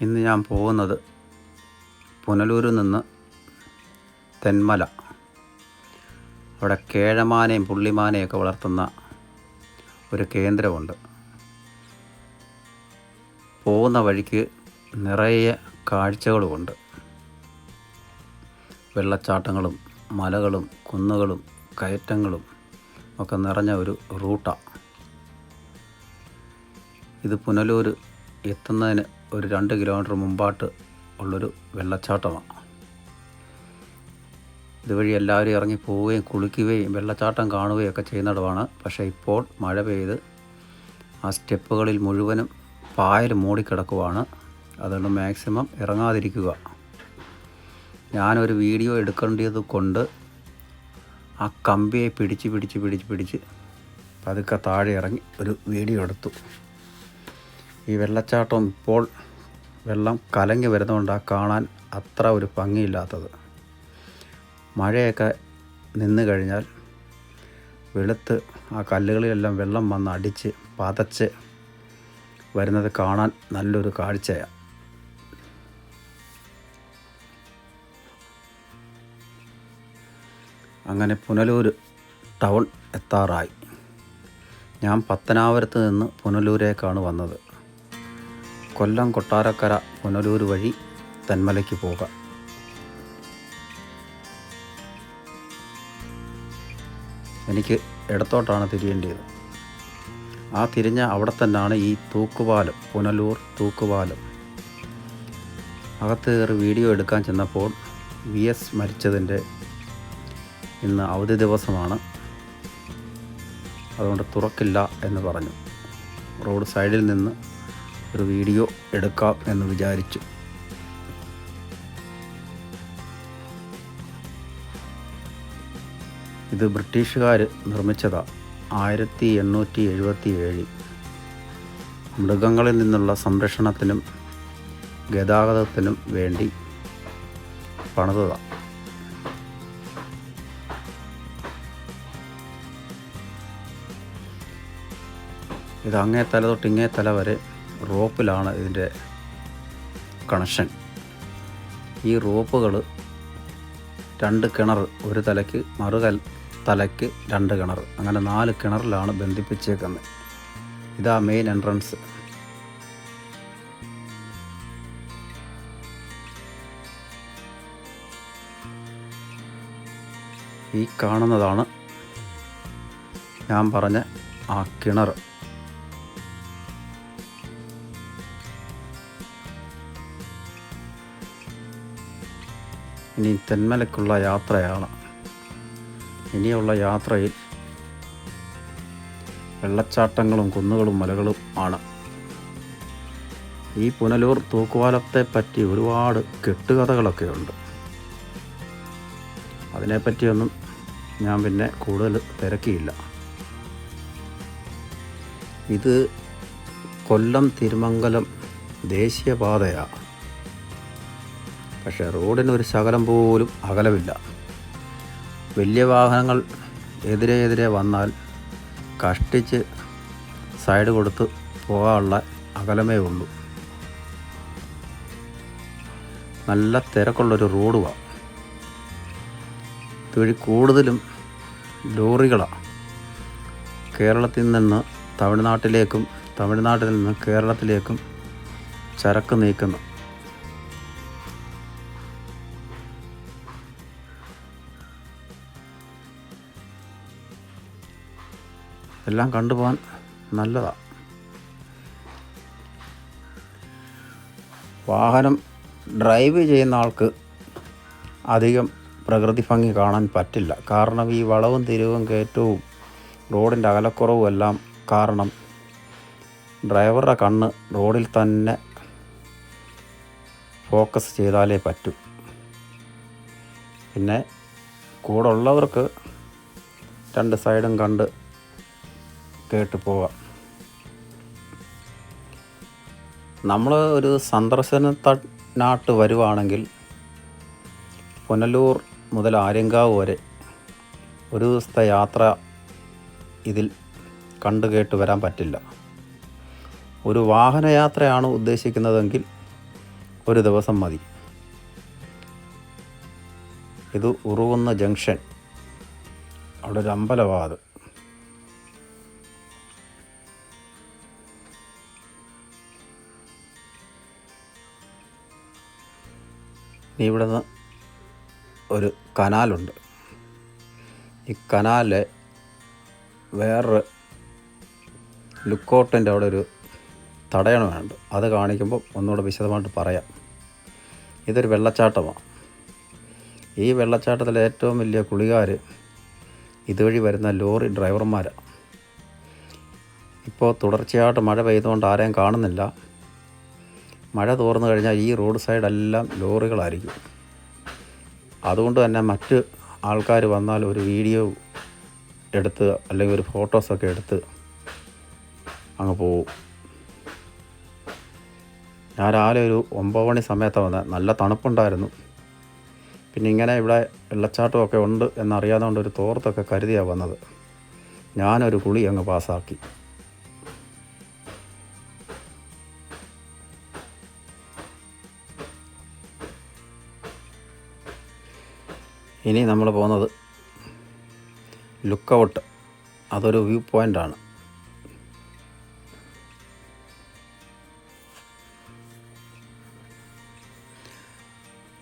ഇന്ന് ഞാൻ പോകുന്നത് പുനലൂരിൽ നിന്ന് തെന്മല. അവിടെ കേഴമാനയും പുള്ളിമാനയൊക്കെ വളർത്തുന്ന ഒരു കേന്ദ്രമുണ്ട്. പോകുന്ന വഴിക്ക് നിറയെ കാഴ്ചകളുമുണ്ട്. വെള്ളച്ചാട്ടങ്ങളും മലകളും കുന്നുകളും കയറ്റങ്ങളും ഒക്കെ നിറഞ്ഞ ഒരു റൂട്ടാണ് ഇത് പുനലൂർ എത്തുന്നതിന് ഒരു രണ്ട് കിലോമീറ്റർ മുമ്പാട്ട് ഉള്ളൊരു വെള്ളച്ചാട്ടമാണ് ഇതുവഴി എല്ലാവരും ഇറങ്ങി പോവുകയും കുളിക്കുകയും വെള്ളച്ചാട്ടം കാണുകയും ഒക്കെ ചെയ്യുന്നിടമാണ്. പക്ഷേ ഇപ്പോൾ മഴ പെയ്ത് ആ സ്റ്റെപ്പുകളിൽ മുഴുവനും പായൽ മൂടിക്കിടക്കുവാണ്. അതുകൊണ്ട് മാക്സിമം ഇറങ്ങാതിരിക്കുക. ഞാനൊരു വീഡിയോ എടുക്കേണ്ടത് കൊണ്ട് ആ കമ്പിയെ പിടിച്ച് പിടിച്ച് പിടിച്ച് പിടിച്ച് പതുക്കെ താഴെ ഇറങ്ങി ഒരു വീഡിയോ എടുത്തു. ഈ വെള്ളച്ചാട്ടം ഇപ്പോൾ വെള്ളം കലങ്ങി വരുന്നതുകൊണ്ടാണ് കാണാൻ അത്ര ഒരു ഭംഗിയില്ലാത്തത്. മഴയൊക്കെ നിന്ന് കഴിഞ്ഞാൽ വെളുത്ത് ആ കല്ലുകളിലെല്ലാം വെള്ളം വന്ന് അടിച്ച് പതച്ച് വരുന്നത് കാണാൻ നല്ലൊരു കാഴ്ചയാണ് അങ്ങനെ പുനലൂർ ടൗൺ എത്താറായി. ഞാൻ പത്തനാപുരത്ത് നിന്ന് പുനലൂരേക്കാണ് വന്നത്. കൊല്ലം കൊട്ടാരക്കര പുനലൂർ വഴി തെന്മലയ്ക്ക് പോകാം എനിക്ക് ഇടത്തോട്ടാണ് തിരിയേണ്ടത് ആ തിരിഞ്ഞ അവിടെ തന്നെയാണ് ഈ തൂക്കുപാലം പുനലൂർ തൂക്കുപാലം. അകത്ത് കയറി വീഡിയോ എടുക്കാൻ ചെന്നപ്പോൾ വി എസ് മരിച്ചതിന്റെ ഇന്ന് അവധി ദിവസമാണ്. അതുകൊണ്ട് തുറക്കില്ല എന്ന് പറഞ്ഞു. റോഡ് സൈഡിൽ നിന്ന് ഒരു വീഡിയോ എടുക്കാം എന്ന് വിചാരിച്ചു. ഇത് ബ്രിട്ടീഷുകാർ നിർമ്മിച്ചതാ. ആയിരത്തി എണ്ണൂറ്റി എഴുപത്തി ഏഴിൽ മൃഗങ്ങളിൽ നിന്നുള്ള സംരക്ഷണത്തിനും ഗതാഗതത്തിനും വേണ്ടി പണിതതാണ് ഇത് അങ്ങേ തല തൊട്ട് ഇങ്ങേ തല വരെ റോപ്പിലാണ് ഇതിന്റെ കണക്ഷൻ. ഈ റോപ്പുകൾ രണ്ട് കിണർ ഒരു തലയ്ക്ക് മറു തലയ്ക്ക് രണ്ട് കിണർ അങ്ങനെ നാല് കിണറിലാണ് ബന്ധിപ്പിച്ചേക്കുന്നത്. ഇതാ മെയിൻ എൻട്രൻസ് ഈ കാണുന്നതാണ് ഞാൻ പറഞ്ഞ ആ കിണർ. ഇനി തെന്മലയ്ക്കുള്ള യാത്രയാണ്. ഇനിയുള്ള യാത്രയിൽ വെള്ളച്ചാട്ടങ്ങളും കുന്നുകളും മലകളും ആണ്. ഈ പുനലൂർ തൂക്കുവാലത്തെ പറ്റി ഒരുപാട് കെട്ടുകഥകളൊക്കെ ഉണ്ട്. അതിനെപ്പറ്റിയൊന്നും ഞാൻ പിന്നെ കൂടുതൽ തിരക്കിയില്ല. ഇത് കൊല്ലം തിരുമംഗലം ദേശീയപാതയാണ്. പക്ഷേ റോഡിന് ഒരു ശകലം പോലും അകലമില്ല. വലിയ വാഹനങ്ങൾ എതിരെ എതിരെ വന്നാൽ കഷ്ടിച്ച് സൈഡ് കൊടുത്ത് പോകാനുള്ള അകലമേ ഉള്ളൂ. നല്ല തിരക്കുള്ളൊരു റോഡുമാണ് ഇതുവഴി കൂടുതലും ലോറികളാണ് കേരളത്തിൽ നിന്ന് തമിഴ്നാട്ടിലേക്കും തമിഴ്നാട്ടിൽ നിന്ന് കേരളത്തിലേക്കും ചരക്ക് നീക്കുന്നു. എല്ലാം കണ്ടുപോകാൻ നല്ലതാണ് വാഹനം ഡ്രൈവ് ചെയ്യുന്ന ആൾക്ക് അധികം പ്രകൃതി ഭംഗി കാണാൻ പറ്റില്ല. കാരണം ഈ വളവും തിരിവും കയറ്റവും റോഡിന്റെ അകലക്കുറവും എല്ലാം കാരണം ഡ്രൈവറുടെ കണ്ണ് റോഡിൽ തന്നെ ഫോക്കസ് ചെയ്താലേ പറ്റൂ. പിന്നെ കൂടെ ഉള്ളവർക്ക് രണ്ട് സൈഡും കണ്ട് കേട്ട് പോവാം. നമ്മൾ ഒരു സന്ദർശനത്തിനാട്ട് വരുവാണെങ്കിൽ പുനലൂർ മുതൽ ആര്യങ്കാവ് വരെ ഒരു ദിവസത്തെ യാത്ര ഇതിൽ കണ്ടു കേട്ട് വരാൻ പറ്റില്ല. ഒരു വാഹനയാത്രയാണ് ഉദ്ദേശിക്കുന്നതെങ്കിൽ ഒരു ദിവസം മതി. ഇത് ഉറുകുന്ന ജംഗ്ഷൻ. അവിടെ ഒരു അമ്പലമാണ് ഇനി ഇവിടെ നിന്ന് ഒരു കനാലുണ്ട്. ഈ കനാല് വേറൊരു ലുക്കൗട്ടിന്റെ അവിടെ ഒരു തടയണമുണ്ട് അത് കാണിക്കുമ്പോൾ ഒന്നുകൂടെ വിശദമായിട്ട് പറയാം. ഇതൊരു വെള്ളച്ചാട്ടമാണ്. ഈ വെള്ളച്ചാട്ടത്തിലെ ഏറ്റവും വലിയ കുളികാർ ഇതുവഴി വരുന്ന ലോറി ഡ്രൈവർമാരാണ്. ഇപ്പോൾ തുടർച്ചയായിട്ട് മഴ പെയ്തുകൊണ്ട് ആരെയും കാണുന്നില്ല. മഴ തോർന്നു കഴിഞ്ഞാൽ ഈ റോഡ് സൈഡെല്ലാം ലോറികളായിരിക്കും. അതുകൊണ്ട് തന്നെ മറ്റ് ആൾക്കാർ വന്നാൽ ഒരു വീഡിയോ എടുത്ത് അല്ലെങ്കിൽ ഒരു ഫോട്ടോസൊക്കെ എടുത്ത് അങ്ങ് പോവും. ഞാൻ രാവിലെ ഒരു ഒമ്പത് മണി സമയത്താണ് വന്നത് നല്ല തണുപ്പുണ്ടായിരുന്നു. പിന്നെ ഇങ്ങനെ ഇവിടെ വെള്ളച്ചാട്ടമൊക്കെ ഉണ്ട് എന്നറിയാതുകൊണ്ട് ഒരു തോർത്തൊക്കെ കരുതിയാണ് വന്നത്. ഞാനൊരു കുളി അങ്ങ് പാസ്സാക്കി ഇനി നമ്മൾ പോകുന്നത് ലുക്കൗട്ട്. അതൊരു വ്യൂ പോയിന്റാണ്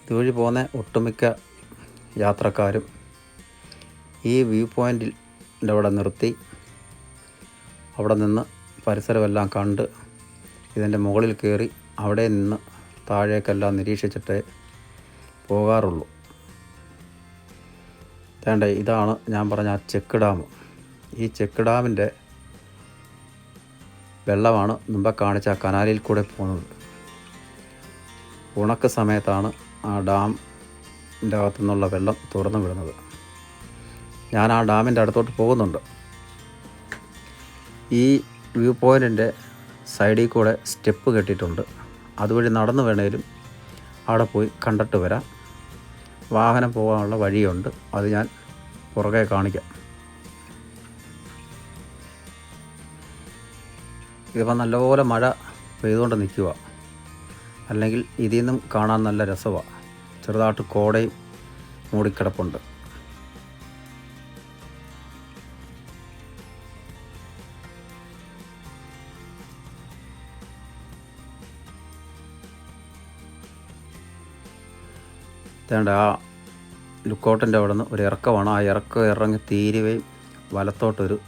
ഇതുവഴി പോകുന്ന ഒട്ടുമിക്ക യാത്രക്കാരും ഈ വ്യൂ പോയിന്റിൽ അവിടെ നിർത്തി. അവിടെ നിന്ന് പരിസരമെല്ലാം കണ്ട് ഇതിന്റെ മുകളിൽ കയറി അവിടെ നിന്ന് താഴേക്കെല്ലാം നിരീക്ഷിച്ചിട്ടേ പോകാറുള്ളൂ. വേണ്ട ഇതാണ് ഞാൻ പറഞ്ഞ ആ ചെക്ക് ഡാം. ഈ ചെക്ക് ഡാമിന്റെ വെള്ളമാണ് മുമ്പേ കാണിച്ച ആ കനാലിൽ കൂടെ പോകുന്നത്. ഉണക്ക സമയത്താണ് ആ ഡാമിന്റെ അകത്തു നിന്നുള്ള വെള്ളം തുറന്നു വിടുന്നത്. ഞാൻ ആ ഡാമിന്റെ അടുത്തോട്ട് പോകുന്നുണ്ട്. ഈ വ്യൂ പോയിന്റിന്റെ സൈഡിൽ കൂടെ സ്റ്റെപ്പ് കെട്ടിയിട്ടുണ്ട്. അതുവഴി നടന്നു വേണേലും അവിടെ പോയി കണ്ടിട്ട് വരാം. വാഹനം പോകാനുള്ള വഴിയുണ്ട്. അത് ഞാൻ പുറകെ കാണിക്കാം. ഇതിപ്പോൾ നല്ലപോലെ മഴ പെയ്തുകൊണ്ട് നിൽക്കുക അല്ലെങ്കിൽ ഇതിൽ നിന്നും കാണാൻ നല്ല രസമാണ് ചെറുതായിട്ട് കോടയും മൂടിക്കിടപ്പുണ്ട്. വേണ്ട ആ ലുക്കൗട്ടിന്റെ അവിടെ നിന്ന് ഒരു ഇറക്കമാണ് ആ ഇറക്കം ഇറങ്ങി തീരുകയും വലത്തോട്ടൊരു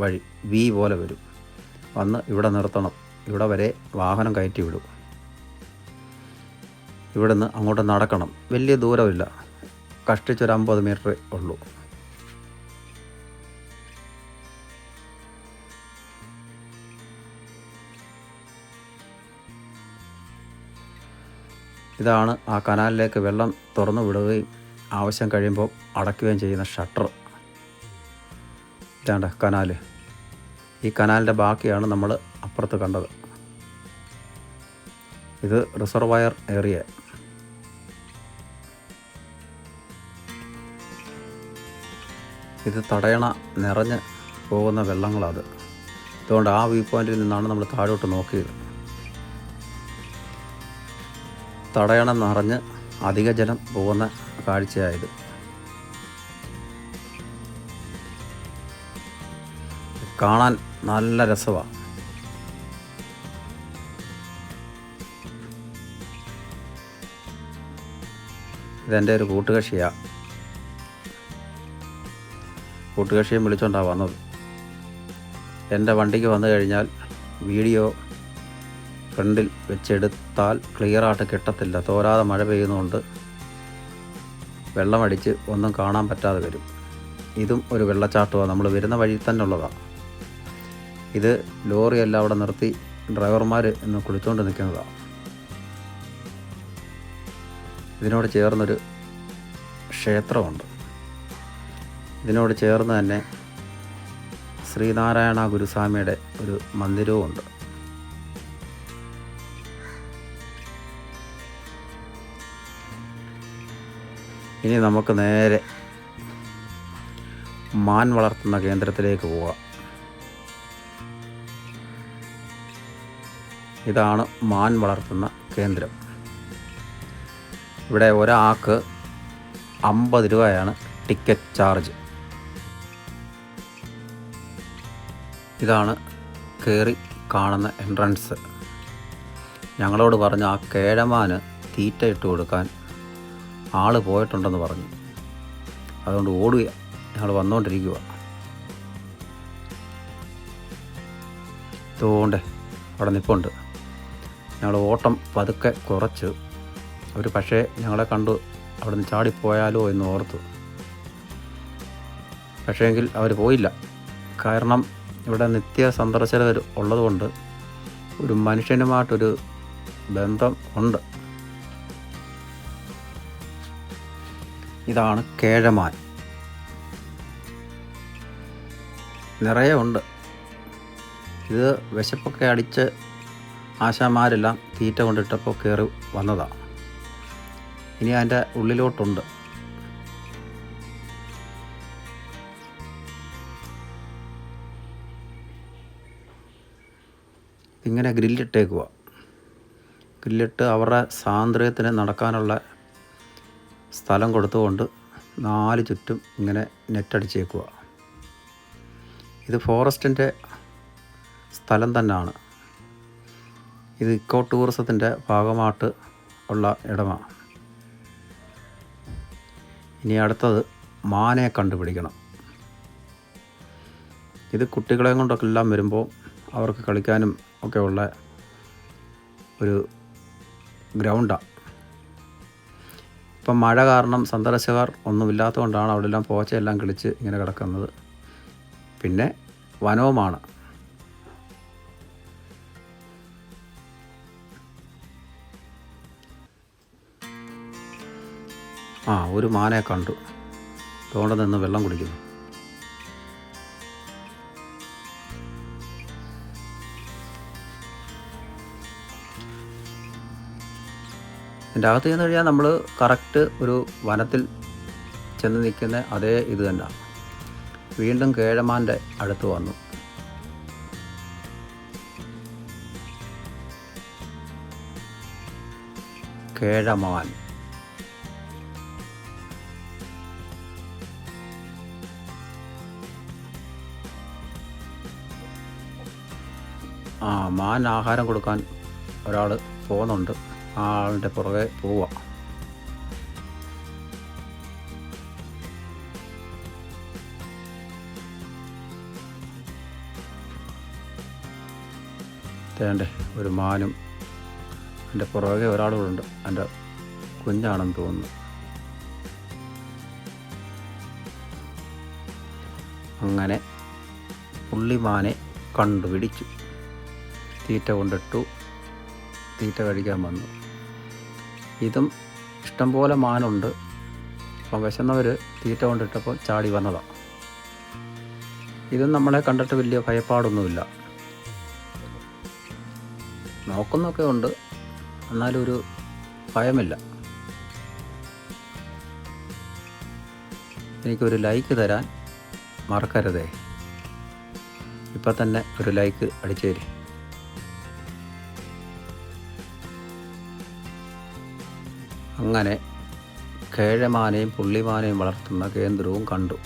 വഴി വി പോലെ വരും. വന്ന് ഇവിടെ നിർത്തണം. ഇവിടെ വരെ വാഹനം കയറ്റി വിടും. ഇവിടെ നിന്ന് അങ്ങോട്ട് നടക്കണം. വലിയ ദൂരമില്ല. കഷ്ടിച്ചൊരു അമ്പത് മീറ്റർ ഉള്ളൂ. ഇതാണ് ആ കനാലിലേക്ക് വെള്ളം തുറന്നു വിടുകയും ആവശ്യം കഴിയുമ്പോൾ അടയ്ക്കുകയും ചെയ്യുന്ന ഷട്ടർ. ഇതാണ്ട കനാൽ ഈ കനാലിന്റെ ബാക്കിയാണ് നമ്മൾ അപ്പുറത്ത് കണ്ടത്. ഇത് റിസർവയർ ഏരിയ. ഇത് തടയണ നിറഞ്ഞ് പോകുന്ന വെള്ളങ്ങളത് അതുകൊണ്ട് ആ വ്യൂ പോയിന്റിൽ നിന്നാണ് നമ്മൾ താഴോട്ട് നോക്കിയത്. തടയണ നിറഞ്ഞ് അധിക ജലം പോകുന്ന കാഴ്ചയായത്. കാണാൻ നല്ല രസമാണ് ഇതെന്റെ ഒരു കൂട്ടുകക്ഷിയാണ് കൂട്ടുകക്ഷിയും വിളിച്ചോണ്ടാണ് വന്നത്. എന്റെ വണ്ടിക്ക് വന്നു കഴിഞ്ഞാൽ വീഡിയോ ഫ്രണ്ടിൽ വെച്ചെടുത്താൽ ക്ലിയറായിട്ട് കിട്ടത്തില്ല. തോരാതെ മഴ പെയ്യുന്നതുകൊണ്ട് വെള്ളമടിച്ച് ഒന്നും കാണാൻ പറ്റാതെ വരും. ഇതും ഒരു വെള്ളച്ചാട്ടമാണ് നമ്മൾ വരുന്ന വഴിയിൽ തന്നെ ഉള്ളതാണ് ഇത് ലോറിയെല്ലാം അവിടെ നിർത്തി ഡ്രൈവർമാർ ഇന്ന് കുളിച്ചുകൊണ്ട് നിൽക്കുന്നതാണ് ഇതിനോട് ചേർന്നൊരു ക്ഷേത്രമുണ്ട്. ഇതിനോട് ചേർന്ന് തന്നെ ശ്രീനാരായണ ഗുരുസ്വാമിയുടെ ഒരു മന്ദിരവും ഉണ്ട് ഇനി നമുക്ക് നേരെ മാൻ വളർത്തുന്ന കേന്ദ്രത്തിലേക്ക് പോവാം. ഇതാണ് മാൻ വളർത്തുന്ന കേന്ദ്രം. ഇവിടെ ഒരാൾക്ക് അമ്പത് രൂപയാണ് ടിക്കറ്റ് ചാർജ്. ഇതാണ് കയറി കാണുന്ന എൻട്രൻസ്. ഞങ്ങളോട് പറഞ്ഞ ആ കേഴമാന് തീറ്റ ഇട്ട് കൊടുക്കാൻ ആൾ പോയിട്ടുണ്ടെന്ന് പറഞ്ഞു. അതുകൊണ്ട് ഓടുക ഞങ്ങൾ വന്നുകൊണ്ടിരിക്കുക തോണ്ടേ അവിടെ നിൽപ്പുണ്ട് ഞങ്ങൾ ഓട്ടം പതുക്കെ കുറച്ച്. അവർ പക്ഷേ ഞങ്ങളെ കണ്ടു അവിടെ നിന്ന് ചാടിപ്പോയാലോ എന്ന് ഓർത്തു. പക്ഷേങ്കിൽ അവർ പോയില്ല. കാരണം ഇവിടെ നിത്യ സന്ദർശകർ ഉള്ളതുകൊണ്ട് ഒരു മനുഷ്യനുമായിട്ടൊരു ബന്ധം ഉണ്ട്. ഇതാണ് കേഴമാൻ. നിറയെ ഉണ്ട്. ഇത് വിശപ്പൊക്കെ അടിച്ച് ആശാമാരെല്ലാം തീറ്റ കൊണ്ടിട്ടപ്പോൾ കയറി വന്നതാണ് ഇനി അതിന്റെ ഉള്ളിലോട്ടുണ്ട്. ഇങ്ങനെ ഗ്രില്ലിട്ടേക്കുക ഗ്രില്ലിട്ട് അവരുടെ സ്വാതന്ത്ര്യത്തിന് നടക്കാനുള്ള സ്ഥലം കൊടുത്തുകൊണ്ട് നാല് ചുറ്റും ഇങ്ങനെ നെറ്റടിച്ചേക്കുക. ഇത് ഫോറസ്റ്റിന്റെ സ്ഥലം തന്നെയാണ്. ഇത് ഇക്കോ ടൂറിസത്തിന്റെ ഭാഗമായിട്ട് ഉള്ള ഇടമാണ്. ഇനി അടുത്തത് മാനയെ കണ്ടുപിടിക്കണം. ഇത് കുട്ടികളെയും കൊണ്ടൊക്കെ എല്ലാം വരുമ്പോൾ അവർക്ക് കളിക്കാനും ഒക്കെ ഉള്ള ഒരു ഗ്രൗണ്ടാണ്. ഇപ്പം മഴ കാരണം സന്ദർശകർ ഒന്നുമില്ലാത്തതുകൊണ്ടാണ് അവിടെ എല്ലാം പോച്ചയെല്ലാം കിളിച്ച് ഇങ്ങനെ കിടക്കുന്നത്. പിന്നെ വനവുമാണ്. ആ ഒരു മാനയെ കണ്ടു. തോണ്ട നിന്ന് വെള്ളം കുടിക്കുന്നു. ഇതിന്റെ അകത്ത് ചെന്ന് കഴിഞ്ഞാൽ നമ്മൾ കറക്റ്റ് ഒരു വനത്തിൽ ചെന്ന് നിൽക്കുന്ന അതേ ഇത് തന്നെ. വീണ്ടും കേഴമാന്റെ അടുത്ത് വന്നു. കേഴമാൻ. ആ മാൻ ആഹാരം കൊടുക്കാൻ ഒരാൾ പോകുന്നുണ്ട്. ആ ആളിന്റെ പുറകെ പോവാം തേണ്ടേ ഒരു മാനും എന്റെ പുറകെ ഒരാളുണ്ട് എന്റെ കുഞ്ഞാണെന്ന് തോന്നുന്നു. അങ്ങനെ പുള്ളിമാനെ കണ്ടുപിടിച്ചു. തീറ്റ കൊണ്ടിട്ടു. തീറ്റ കഴിക്കാൻ വന്നു. ഇതും ഇഷ്ടംപോലെ മാനുണ്ട്. അപ്പം വിശന്നവർ തീറ്റ കൊണ്ടിട്ടപ്പോൾ ചാടി വന്നതാണ് ഇതും നമ്മളെ കണ്ടിട്ട് വലിയ ഭയപ്പാടൊന്നുമില്ല. നോക്കുന്നൊക്കെ ഉണ്ട്. എന്നാലും ഒരു ഭയമില്ല. എനിക്കൊരു ലൈക്ക് തരാൻ മറക്കരുതേ. ഇപ്പം തന്നെ ഒരു ലൈക്ക് അടിച്ചേരി. അങ്ങനെ കേഴമാനെയും പുള്ളിമാനെയും വളർത്തുന്ന കേന്ദ്രവും കണ്ടു.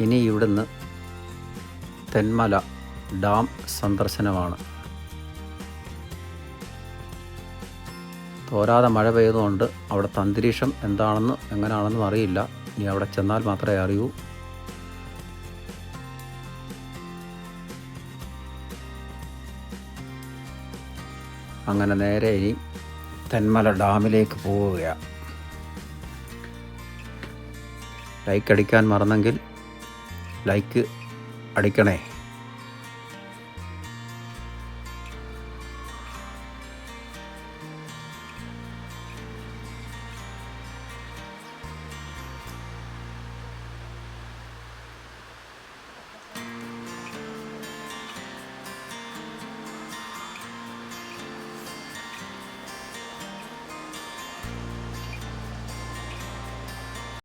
ഇനി ഇവിടുന്ന് തെന്മല ഡാം സന്ദർശനമാണ്. തോരാതെ മഴ പെയ്തുകൊണ്ട് അവിടുത്തെ അന്തരീക്ഷം എന്താണെന്ന് എങ്ങനെയാണെന്നും അറിയില്ല. ഇനി അവിടെ ചെന്നാൽ മാത്രമേ അറിയൂ. അങ്ങനെ നേരെ ഇനി തെന്മല ഡാമിലേക്ക് പോവുകയാണ് ലൈക്ക് അടിക്കാൻ മറന്നെങ്കിൽ ലൈക്ക് അടിക്കണേ.